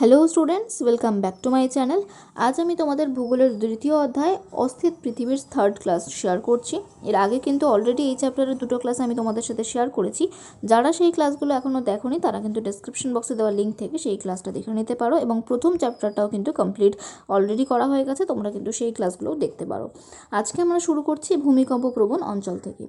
Hello students welcome back to my channel আজ আমি তোমাদের ভূগোলের দ্বিতীয় অধ্যায় অস্থিত পৃথিবীর থার্ড ক্লাস শেয়ার করছি। এর আগে কিন্তু অলরেডি এই চ্যাপ্টারের দুটো ক্লাস আমি তোমাদের সাথে শেয়ার করেছি। যারা সেই ক্লাসগুলো এখনও দেখোনি, তারা কিন্তু ডেসক্রিপশন বক্সে দেওয়া লিঙ্ক থেকে সেই ক্লাসটা দেখে নিতে পারো এবং প্রথম চ্যাপ্টারটাও কিন্তু কমপ্লিট অলরেডি করা হয়ে গেছে, তোমরা কিন্তু সেই ক্লাসগুলোও দেখতে পারো। আজকে আমরা শুরু করছি ভূমিকম্প প্রবণ অঞ্চল থেকে।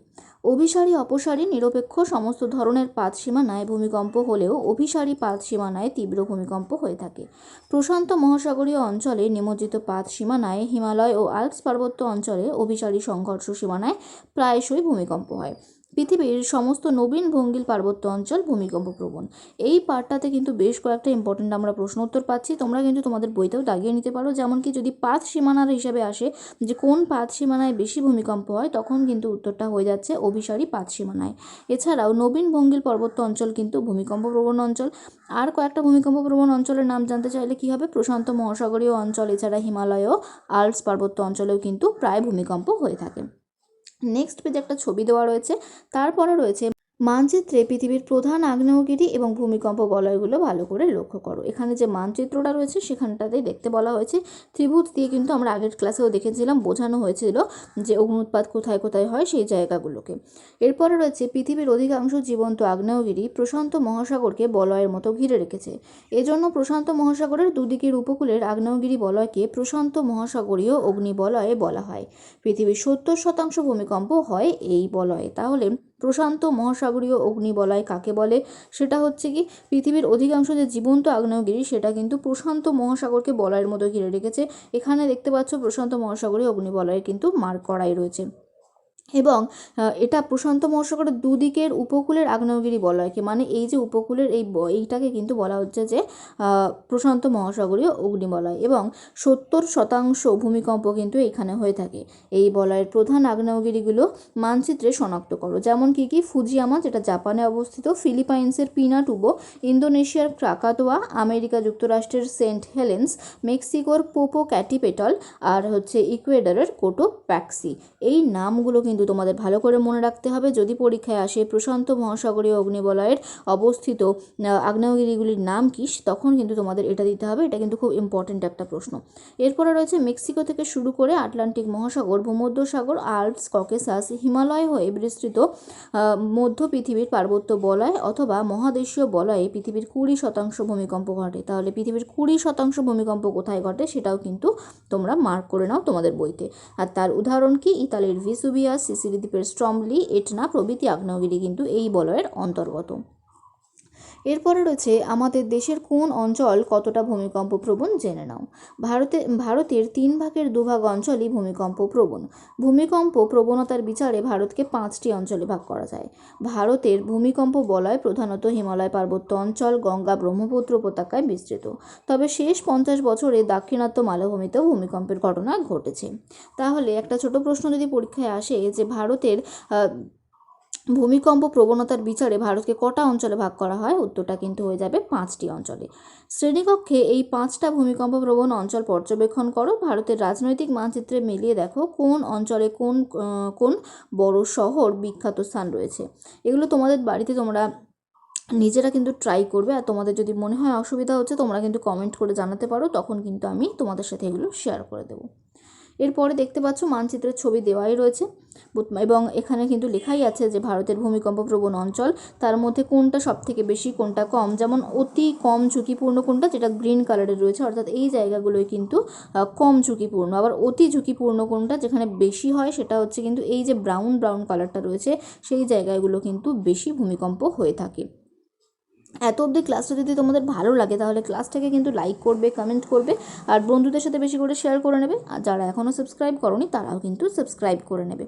অভিসারী অপসারী নিরপেক্ষ সমস্ত ধরনের পাত সীমানায় ভূমিকম্প হলেও অভিসারী পাত সীমানায় তীব্র ভূমিকম্প হয়ে থাকে। প্রশান্ত মহাসাগরীয় অঞ্চলে নিমজ্জিত পাত সীমানায় হিমালয় ও আল্পস পার্বত্য অঞ্চলে অভিসারী সংঘর্ষ সীমানায় প্রায়শই ভূমিকম্প হয়। পৃথিবীর সমস্ত নবীন ভঙ্গিল পার্বত্য অঞ্চল ভূমিকম্প প্রবণ। এই পার্টটাতে কিন্তু বেশ কয়েকটা ইম্পর্টেন্ট আমরা প্রশ্ন উত্তর পাচ্ছি। তোমরা কিন্তু তোমাদের বইতেও দাগিয়ে নিতে পারো। যেমন কি যদি পাত সীমানার হিসাবে আসে যে কোন পাত সীমানায় বেশি ভূমিকম্প হয়, তখন কিন্তু উত্তরটা হয়ে যাচ্ছে অভিসারী পাত সীমানায়। এছাড়াও নবীন ভঙ্গিল পার্বত্য অঞ্চল কিন্তু ভূমিকম্প প্রবণ অঞ্চল। আর কয়েকটা ভূমিকম্প প্রবণ অঞ্চলের নাম জানতে চাইলে কি হবে? প্রশান্ত মহাসাগরীয় অঞ্চল, এছাড়া হিমালয়, আল্পস পার্বত্য অঞ্চলেও কিন্তু প্রায় ভূমিকম্প হয়ে থাকে। নেক্সট পেজে একটা ছবি দেওয়া রয়েছে তারপরে রয়েছে মানচিত্রে পৃথিবীর প্রধান আগ্নেয়গিরি এবং ভূমিকম্প বলয়গুলো ভালো করে লক্ষ্য করো। এখানে যে মানচিত্রটা রয়েছে, সেখানটাতেই দেখতে বলা হয়েছে। ত্রিভুজ দিয়ে কিন্তু আমরা আগের ক্লাসেও দেখেছিলাম, বোঝানো হয়েছিল যে অগ্নুৎপাত কোথায় কোথায় হয় সেই জায়গাগুলোকে। এরপরে রয়েছে, পৃথিবীর অধিকাংশ জীবন্ত আগ্নেয়গিরি প্রশান্ত মহাসাগরকে বলয়ের মতো ঘিরে রেখেছে। এজন্য প্রশান্ত মহাসাগরের দুদিকের উপকূলের আগ্নেয়গিরি বলয়কে প্রশান্ত মহাসাগরীয় অগ্নিবলয়ে বলা হয়। পৃথিবীর সত্তর শতাংশ ভূমিকম্প হয় এই বলয়ে। তাহলে প্রশান্ত মহাসাগরীয় অগ্নিবলয় কাকে বলে? সেটা হচ্ছে কি, পৃথিবীর অধিকাংশ যে জীবন্ত আগ্নেয়গিরি, সেটা কিন্তু প্রশান্ত মহাসাগরকে বলয়ের মতো ঘিরে রেখেছে। এখানে দেখতে পাচ্ছ প্রশান্ত মহাসাগরীয় অগ্নিবলয়ের কিন্তু মার্ক করাই রয়েছে। এবং এটা প্রশান্ত মহাসাগরের দুদিকের উপকূলের আগ্নেয়গিরি বলয়কে মানে এই যে উপকূলের এই এইটাকে কিন্তু বলা হচ্ছে যে প্রশান্ত মহাসাগরীয় অগ্নিবলয় এবং সত্তর শতাংশ ভূমিকম্প কিন্তু এখানে হয়ে থাকে। এই বলয়ের প্রধান আগ্নেয়গিরিগুলো মানচিত্রে শনাক্ত করো। যেমন কি কি? ফুজিয়ামা, যেটা জাপানে অবস্থিত, ফিলিপাইন্সের পিনাটুবো, ইন্দোনেশিয়ার ক্রাকাতোয়া, আমেরিকা যুক্তরাষ্ট্রের সেন্ট হেলেন্স, মেক্সিকোর পোপো ক্যাটিপেটল আর হচ্ছে ইকুয়েডারের কোটো প্যাক্সি এই নামগুলো কিন্তু কিন্তু তোমাদের ভালো করে মনে রাখতে হবে, যদি পরীক্ষায় আসে প্রশান্ত মহাসাগরীয় অগ্নিবলয়ের অবস্থিত আগ্নেয়গিরিগুলির নাম কী, তখন কিন্তু তোমাদের এটা দিতে হবে, এটা কিন্তু খুব ইম্পর্টেন্ট একটা প্রশ্ন। এরপরে রয়েছে মেক্সিকো থেকে শুরু করে আটলান্টিক মহাসাগর, ভূমধ্যসাগর, আল্পস, ককেসাস, হিমালয় হয়ে বিস্তৃত মধ্য পৃথিবীর পার্বত্য বলয় অথবা মহাদেশীয় বলয়ে পৃথিবীর কুড়ি শতাংশ ভূমিকম্প ঘটে। তাহলে পৃথিবীর কুড়ি শতাংশ ভূমিকম্প কোথায় ঘটে সেটাও কিন্তু তোমরা মার্ক করে নাও তোমাদের বইতে। আর তার উদাহরণ কি? ইতালির ভিসুবিয়াস সিসিলি দ্বীপের স্ট্রমলি এটনা প্রভৃতি আগ্নেয়গিরি কিন্তু এই বলয়ের অন্তর্গত। এরপরে রয়েছে, আমাদের দেশের কোন অঞ্চল কতটা ভূমিকম্প প্রবণ জেনে নাও। ভারতে, ভারতের তিন ভাগের দুভাগ অঞ্চলই ভূমিকম্প প্রবণ। ভূমিকম্প প্রবণতার বিচারে ভারতকে পাঁচটি অঞ্চলে ভাগ করা যায়। ভারতের ভূমিকম্প বলয় প্রধানত হিমালয় পার্বত্য অঞ্চল, গঙ্গা ব্রহ্মপুত্র উপত্যকায় বিস্তৃত। তবে শেষ পঞ্চাশ বছরে দাক্ষিণাত্য মালভূমিতেও ভূমিকম্পের ঘটনা ঘটেছে। তাহলে একটা ছোট প্রশ্ন যদি পরীক্ষায় আসে যে ভারতের ভূমিকম্প প্রবণতার বিচারে ভারতকে কটা অঞ্চলে ভাগ করা হয়? উত্তরটা কিন্তু হয়ে যাবে পাঁচটি অঞ্চলে। শ্রেণীকক্ষে এই পাঁচটা ভূমিকম্প প্রবণ অঞ্চল পর্যবেক্ষণ করো। ভারতের রাজনৈতিক মানচিত্রে মিলিয়ে দেখো কোন অঞ্চলে কোন কোন বড় শহর বিখ্যাত স্থান রয়েছে। এগুলো তোমাদের বাড়িতে তোমরা নিজেরা কিন্তু ট্রাই করবে। আর তোমাদের যদি মনে হয় অসুবিধা হচ্ছে, তোমরা কিন্তু কমেন্ট করে জানাতে পারো। তখন কিন্তু আমি তোমাদের সাথে এগুলো শেয়ার করে দেবো। এরপরে দেখতে পাচ্ছ মানচিত্রের ছবি দেওয়াই রয়েছে। এবং এখানে কিন্তু লেখাই আছে যে ভারতের ভূমিকম্প প্রবণ অঞ্চল, তার মধ্যে কোনটা সব থেকে বেশি, কোনটা কম, যেমন অতি কম ঝুঁকিপূর্ণ কোনটা, যেটা গ্রিন কালারের রয়েছে, অর্থাৎ এই জায়গাগুলোই কিন্তু কম ঝুঁকিপূর্ণ। আবার অতি ঝুঁকিপূর্ণ কোনটা যেখানে বেশি হয়, সেটা হচ্ছে কিন্তু এই যে ব্রাউন ব্রাউন কালারটা রয়েছে, সেই জায়গাগুলো কিন্তু বেশি ভূমিকম্প হয়ে থাকে। এত অবধি ক্লাসটা যদি তোমাদের ভালো লাগে, তাহলে ক্লাসটাকে কিন্তু লাইক করবে কমেন্ট করবে, আর বন্ধুদের সাথে বেশি করে শেয়ার করে নেবে, আর যারা এখনও সাবস্ক্রাইব করনি, তারাও কিন্তু সাবস্ক্রাইব করে নেবে।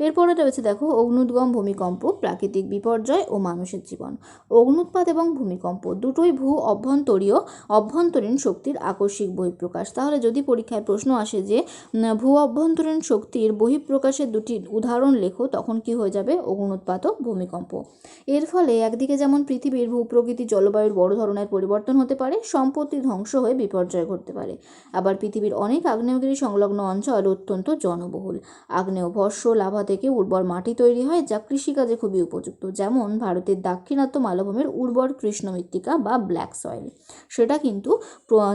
এরপরে রয়েছে দেখো, অগ্নুদ্গম ভূমিকম্প, প্রাকৃতিক বিপর্যয় ও মানুষের জীবন। অগ্নুৎপাত এবং ভূমিকম্প দুটোই ভূ অভ্যন্তরীয়, অভ্যন্তরীণ শক্তির আকস্মিক বহিঃপ্রকাশ। তাহলে যদি পরীক্ষায় প্রশ্ন আসে যে ভূ অভ্যন্তরীণ শক্তির বহিঃপ্রকাশের দুটি উদাহরণ লেখো, তখন কি হয়ে যাবে? অগ্নুৎপাত ও ভূমিকম্প। এর ফলে একদিকে যেমন পৃথিবীর ভূপ্রবাহ প্রকৃতি জলবায়ুর বড় ধরনের পরিবর্তন হতে পারে, সম্পত্তি ধ্বংস হয়ে বিপর্যয় ঘটতে পারে। আবার পৃথিবীর অনেক আগ্নেয়গিরি সংলগ্ন অঞ্চল অত্যন্ত জনবহুল। আগ্নেয় ভস্য লাভা থেকে উর্বর মাটি তৈরি হয়, যা কৃষিকাজে খুবই উপযুক্ত। যেমন ভারতের দাক্ষিণাত্য মালভূমির উর্বর কৃষ্ণ মৃত্তিকা বা ব্ল্যাক সয়েল। সেটা কিন্তু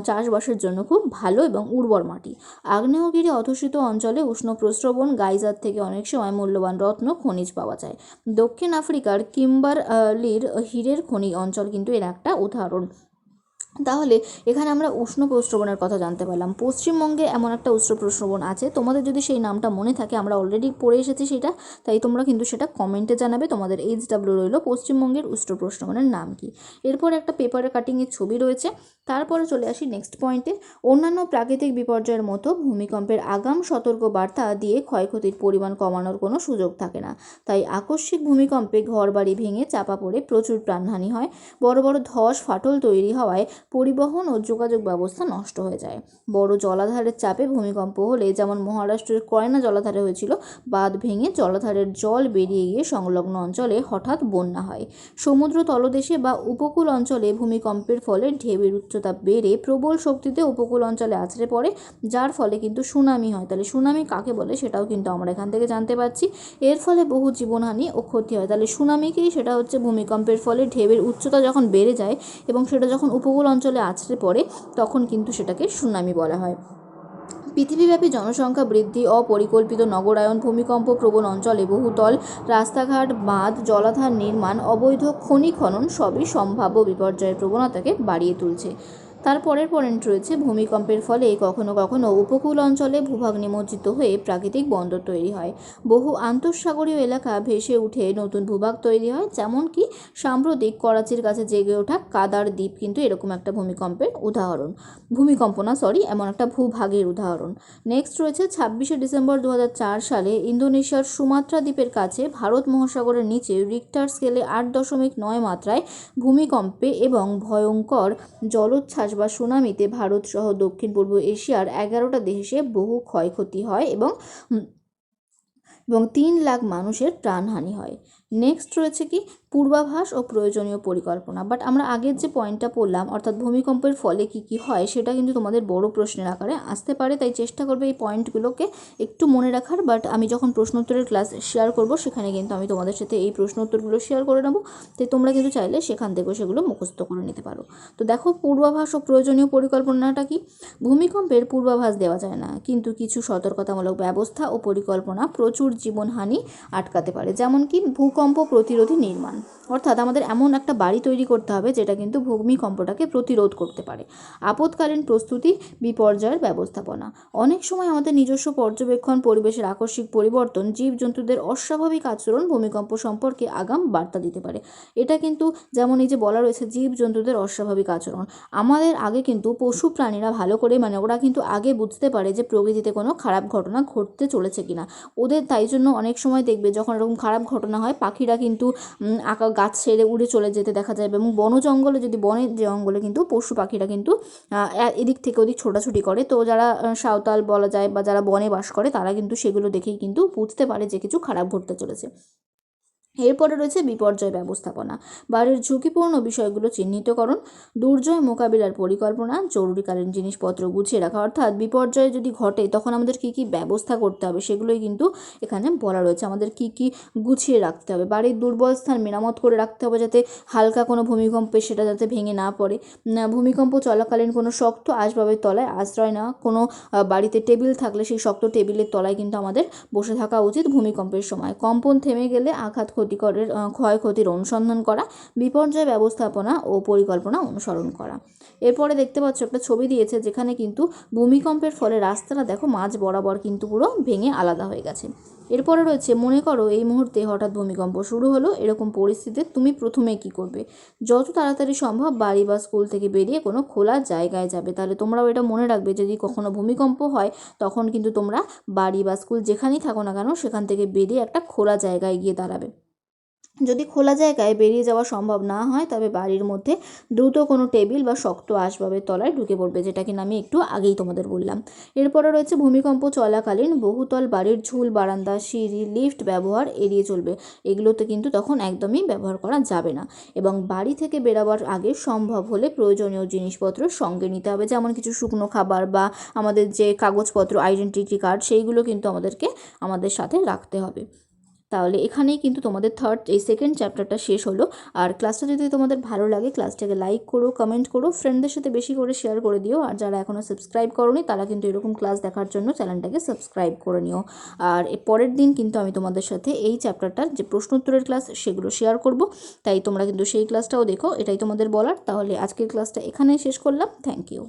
চাষবাসের জন্য খুব ভালো এবং উর্বর মাটি। আগ্নেয়গিরি অধ্যুষিত অঞ্চলে উষ্ণ প্রস্রবণ গাইজার থেকে অনেক সময় মূল্যবান রত্ন খনিজ পাওয়া যায়। দক্ষিণ আফ্রিকার কিম্বারলির হীরের খনি অঞ্চল কিন্তু এর একটা উদাহরণ। তাহলে এখানে আমরা উষ্ণ প্রস্রবণের কথা জানতে পারলাম। পশ্চিমবঙ্গে এমন একটা উষ্ণ প্রস্রবণ আছে। তোমাদের যদি সেই নামটা মনে থাকে, আমরা অলরেডি পড়ে এসেছি সেটা, তাই তোমরা কিন্তু সেটা কমেন্টে জানাবে। তোমাদের এইচ ডাব্লিউ রইল পশ্চিমবঙ্গের উষ্ণ প্রস্রবণের নাম কি? এরপর একটা পেপারে কাটিংয়ের ছবি রয়েছে। তারপরে চলে আসি নেক্সট পয়েন্টে অন্যান্য প্রাকৃতিক বিপর্যয়ের মতো ভূমিকম্পের আগাম সতর্ক বার্তা দিয়ে ক্ষয়ক্ষতির পরিমাণ কমানোর কোনো সুযোগ থাকে না। তাই আকস্মিক ভূমিকম্পে ঘরবাড়ি ভেঙে চাপা পড়ে প্রচুর প্রাণহানি হয়। বড় বড় ধস ফাটল তৈরি হওয়ায় পরিবহন ও যোগাযোগ ব্যবস্থা নষ্ট হয়ে যায়। বড় জলাধারের চাপে ভূমিকম্প হলে যেমন মহারাষ্ট্রের কয়না জলাধারে হয়েছিল, বাঁধ ভেঙে জলাধারের জল বেরিয়ে গিয়ে সংলগ্ন অঞ্চলে হঠাৎ বন্যা হয়। সমুদ্র তলদেশে বা উপকূল অঞ্চলে ভূমিকম্পের ফলে ঢেউয়ের উচ্চতা বেড়ে প্রবল শক্তিতে উপকূল অঞ্চলে আছড়ে পড়ে, যার ফলে কিন্তু সুনামি হয়। তাহলে সুনামি কাকে বলে সেটাও কিন্তু আমরা এখান থেকে জানতে পারছি। এর ফলে বহু জীবনহানি ও ক্ষতি হয়। তাহলে সুনামিকেই সেটা হচ্ছে ভূমিকম্পের ফলে ঢেউয়ের উচ্চতা যখন বেড়ে যায় এবং সেটা যখন উপকূল অঞ্চলে আছড়ে পড়ে, তখন কিন্তু সেটাকে সুনামি বলা হয়। পৃথিবীব্যাপী জনসংখ্যা বৃদ্ধি, অপরিকল্পিত নগরায়ন ভূমিকম্প প্রবণ অঞ্চলে বহুতল রাস্তাঘাট, বাঁধ, জলাধার নির্মাণ, অবৈধ খনি খনন সবই সম্ভাব্য বিপর্যয়ের প্রবণতাকে বাড়িয়ে তুলছে। তারপরের পয়েন্ট রয়েছে ভূমিকম্পের ফলে কখনো কখনো উপকূল অঞ্চলে ভূভাগ নিমজ্জিত হয়ে প্রাকৃতিক বন্দর তৈরি হয়। বহু আন্তঃসাগরীয় এলাকা ভেসে উঠে নতুন ভূভাগ তৈরি হয় যেমন কি সাম্প্রতিক করাচির কাছে জেগে ওঠা কাদার দ্বীপ কিন্তু এরকম একটা ভূমিকম্পের উদাহরণ। ভূমিকম্প না সরি এমন একটা ভূভাগের উদাহরণ। নেক্সট রয়েছে ছাব্বিশে ডিসেম্বর দু হাজার চার সালে ইন্দোনেশিয়ার সুমাত্রা দ্বীপের কাছে ভারত মহাসাগরের নিচে রিক্টার স্কেলে আট দশমিক নয় মাত্রায় ভূমিকম্পে এবং ভয়ঙ্কর জলোচ্ছ্বাস বা সুনামিতে ভারত সহ দক্ষিণ পূর্ব এশিয়ার এগারোটা দেশে বহু ক্ষয়ক্ষতি হয় এবং এবং তিন লাখ মানুষের প্রাণহানি হয়। নেক্সট রয়েছে কি? পূর্বাভাস ও প্রয়োজনীয় পরিকল্পনা। বাট আমরা আগের যে পয়েন্টটা পড়লাম, অর্থাৎ ভূমিকম্পের ফলে কি কি হয়, সেটা কিন্তু তোমাদের বড় প্রশ্নের আকারে আসতে পারে। তাই চেষ্টা করবে এই পয়েন্টগুলোকে একটু মনে রাখার। বাট আমি যখন প্রশ্নোত্তরের ক্লাস শেয়ার করব, সেখানে কিন্তু আমি তোমাদের সাথে এই প্রশ্নোত্তরগুলো শেয়ার করে নেব। তাই তোমরা কিন্তু চাইলে সেখান থেকেও সেগুলো মুখস্থ করে নিতে পারো। তো দেখো, পূর্বাভাস ও প্রয়োজনীয় পরিকল্পনাটা কি? ভূমিকম্পের পূর্বাভাস দেওয়া যায় না। কিন্তু কিছু সতর্কতামূলক ব্যবস্থা ও পরিকল্পনা প্রচুর জীবনহানি আটকাতে পারে। যেমন কি, ভূকম্প প্রতিরোধী নির্মাণ। অর্থাৎ আমাদের এমন একটা বাড়ি তৈরি করতে হবে যেটা কিন্তু ভূমিকম্পটাকে প্রতিরোধ করতে পারে। আপৎকালীন প্রস্তুতি, বিপর্যয়ের ব্যবস্থাপনা। অনেক সময় আমাদের নিজস্ব পর্যবেক্ষণ, পরিবেশের আকস্মিক পরিবর্তন, জীবজন্তুদের অস্বাভাবিক আচরণ ভূমিকম্প সম্পর্কে আগাম বার্তা দিতে পারে। এটা কিন্তু যেমন এই যে বলা রয়েছে, জীবজন্তুদের অস্বাভাবিক আচরণ। আমাদের আগে কিন্তু পশু প্রাণীরা ভালো করে মানে ওরা কিন্তু আগে বুঝতে পারে যে প্রকৃতিতে কোনো খারাপ ঘটনা ঘটতে চলেছে কিনা। ওদের তাই জন্য অনেক সময় দেখবে যখন এরকম খারাপ ঘটনা হয় পাখিরা কিন্তু আঁকা, গাছ ছেড়ে উড়ে চলে যেতে দেখা যায়। এবং বন জঙ্গলে যদি, বনের জঙ্গলে কিন্তু পশু পাখিরা কিন্তু এদিক থেকে ওদিক ছোটাছুটি করে। তো যারা সাঁওতাল বলা যায় বা যারা বনে বাস করে, তারা কিন্তু সেগুলো দেখেই কিন্তু বুঝতে পারে যে কিছু খারাপ ঘটতে চলেছে। এরপরে রয়েছে বিপর্যয় ব্যবস্থাপনা। বাড়ির ঝুঁকিপূর্ণ বিষয়গুলো চিহ্নিতকরণ দুর্জয় মোকাবিলার পরিকল্পনা, জরুরিকালীন জিনিসপত্র গুছিয়ে রাখা, অর্থাৎ বিপর্যয় যদি ঘটে, তখন আমাদের কী কী ব্যবস্থা করতে হবে সেগুলোই কিন্তু এখানে বলা রয়েছে। আমাদের কী কী গুছিয়ে রাখতে হবে, বাড়ির দুর্বল স্থান মেরামত করে রাখতে হবে যাতে হালকা কোনো ভূমিকম্পে সেটা যাতে ভেঙে না পড়ে। ভূমিকম্প চলাকালীন কোনো শক্ত আসবাবের তলায় আশ্রয় নেওয়া, কোনো বাড়িতে টেবিল থাকলে সেই শক্ত টেবিলের তলায় কিন্তু আমাদের বসে থাকা উচিত ভূমিকম্পের সময়। কম্পন থেমে গেলে আঘাত ক্ষতিকরের ক্ষয়ক্ষতির অনুসন্ধান করা, বিপর্যয় ব্যবস্থাপনা ও পরিকল্পনা অনুসরণ করা। এরপরে দেখতে পাচ্ছ, একটা ছবি দিয়েছে যেখানে কিন্তু ভূমিকম্পের ফলে রাস্তাটা দেখো মাঝ বরাবর কিন্তু পুরো ভেঙে আলাদা হয়ে গেছে। এরপরে রয়েছে, মনে করো এই মুহূর্তে হঠাৎ ভূমিকম্প শুরু হলো, এরকম পরিস্থিতিতে তুমি প্রথমে কি করবে? যত তাড়াতাড়ি সম্ভব বাড়ি বা স্কুল থেকে বেরিয়ে কোনো খোলা জায়গায় যাবে, তাহলে তোমরাও এটা মনে রাখবে, যদি কখনো ভূমিকম্প হয়, তখন কিন্তু তোমরা বাড়ি বা স্কুল যেখানেই থাকো না কেন, সেখান থেকে বেরিয়ে একটা খোলা জায়গায় গিয়ে দাঁড়াবে। যদি খোলা জায়গায় বেরিয়ে যাওয়া সম্ভব না হয়, তবে বাড়ির মধ্যে দ্রুত কোনো টেবিল বা শক্ত আসবাবের তলায় ঢুকে পড়বে, যেটা কিনা আমি একটু আগেই তোমাদের বললাম। এরপরে রয়েছে ভূমিকম্প চলাকালীন বহুতল বাড়ির ঝুল বারান্দা, সিঁড়ি, লিফট ব্যবহার এড়িয়ে চলবে। এগুলোতে কিন্তু তখন একদমই ব্যবহার করা যাবে না এবং বাড়ি থেকে বেরাবার আগে সম্ভব হলে প্রয়োজনীয় জিনিসপত্র সঙ্গে নিতে হবে, যেমন কিছু শুকনো খাবার বা আমাদের যে কাগজপত্র আইডেন্টিটি কার্ড সেইগুলো কিন্তু আমাদেরকে আমাদের সাথে রাখতে হবে। তাহলে এখানেই কিন্তু তোমাদের থার্ড এই সেকেন্ড চ্যাপ্টারটা শেষ হলো। আর ক্লাসটা যদি তোমাদের ভালো লাগে ক্লাসটাকে লাইক করো কমেন্ট করো ফ্রেন্ডদের সাথে বেশি করে শেয়ার করে দিও। আর যারা এখনও সাবস্ক্রাইব করোনি, তারা কিন্তু এরকম ক্লাস দেখার জন্য চ্যানেলটাকে সাবস্ক্রাইব করে নিও। আর পরের দিন কিন্তু আমি তোমাদের সাথে এই চ্যাপ্টারটার যে প্রশ্নোত্তরের ক্লাস সেগুলো শেয়ার করব। তাই তোমরা কিন্তু সেই ক্লাসটাও দেখো, এটাই তোমাদের বলার। তাহলে আজকের ক্লাসটা এখানেই শেষ করলাম। Thank you